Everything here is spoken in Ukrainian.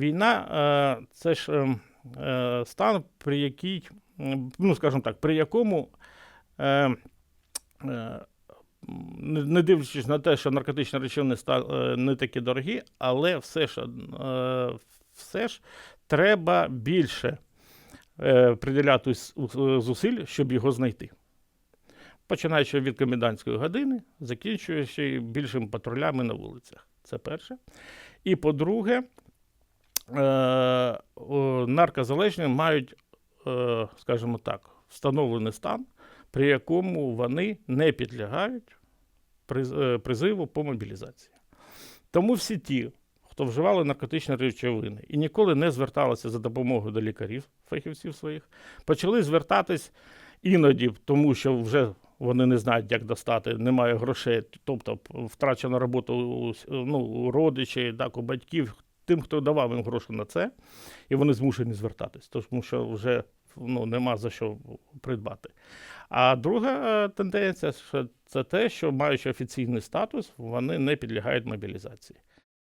війна е, це ж е, е, стан, при якій, ну скажімо так, при якому, е, не дивлячись на те, що наркотичні речовини не такі дорогі, але все ж, все ж треба більше приділяти зусиль, щоб його знайти. Починаючи від комендантської години, закінчуючи більшими патрулями на вулицях. Це перше. І по-друге, наркозалежні мають, е, скажімо так, встановлений стан, при якому вони не підлягають е, призиву по мобілізації. Тому всі ті, хто вживали наркотичні речовини і ніколи не зверталися за допомогою до лікарів, фахівців своїх, почали звертатись іноді, тому що вже вони не знають, як достати, немає грошей, тобто втрачена робота у, ну, у родичів, так, у батьків, тим, хто давав їм гроші на це, і вони змушені звертатись, тому що вже ну, нема за що придбати. А друга е, тенденція це те, що маючи офіційний статус, вони не підлягають мобілізації.